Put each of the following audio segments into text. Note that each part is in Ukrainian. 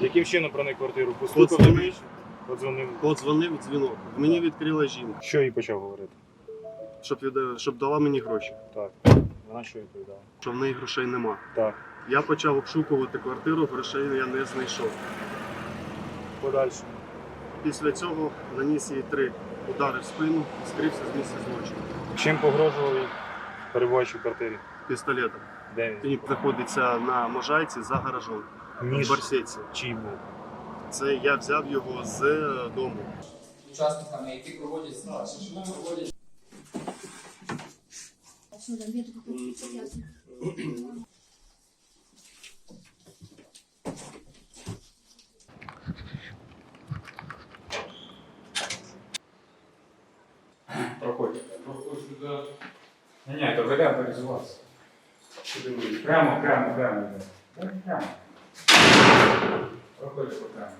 Яким чином проник квартиру? Подзвонив. двічі? Подзвонив. Подзвонив дзвінок. Мені відкрила жінка, Що їй почав говорити? щоб, від... щоб дала мені гроші, Так. Вона що відповідала? що в неї грошей нема. Так. Я почав обшукувати квартиру, грошей я не знайшов. Подальше. Після цього наніс їй три удари в спину скрився з місця злочину. Чим погрожував їй, перебуваючи в квартирі? Пістолетом. Де він? Він знаходиться на можайці за гаражом. В Ніж барсетці. чий був? Це я взяв його з е, дому. учасниками, які проводять що вони проводять Не, не, это вариант реализоваться. Прямо, прямо, прямо. Прямо. по прямо.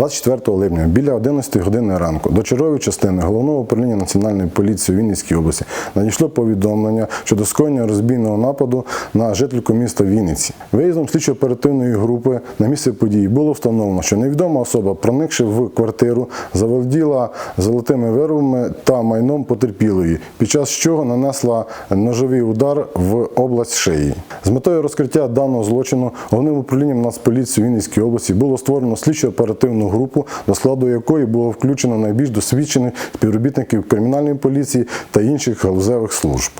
24 липня біля 11 години ранку до чергової частини головного управління національної поліції у Вінницькій області надійшло повідомлення щодо скоєння розбійного нападу на жительку міста Вінниці. Виїздом слідчо-оперативної групи на місце події було встановлено, що невідома особа, проникши в квартиру, заволоділа золотими виробами та майном потерпілої, під час чого нанесла ножовий удар в область шиї. З метою розкриття даного злочину головним управлінням Нацполіції у Вінницькій області було створено слідчо-оперативну групу, до складу якої було включено найбільш досвідчених співробітників кримінальної поліції та інших галузевих служб.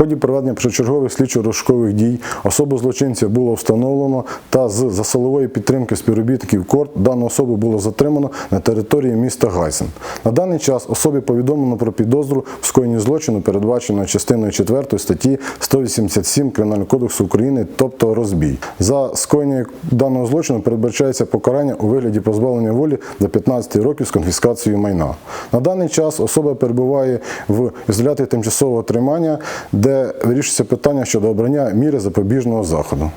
Ході проведення першочергових слідчо-розшукових дій особу злочинця було встановлено та з за силової підтримки співробітників КОРТ дану особу було затримано на території міста Гайсен. На даний час особі повідомлено про підозру в скоєнні злочину, передбаченого частиною 4 статті 187 Кримінального кодексу України, тобто розбій. За скоєння даного злочину передбачається покарання у вигляді позбавлення волі до 15 років з конфіскацією майна. На даний час особа перебуває в ізоляторі тимчасового тримання, де вирішується питання щодо обрання міри запобіжного заходу.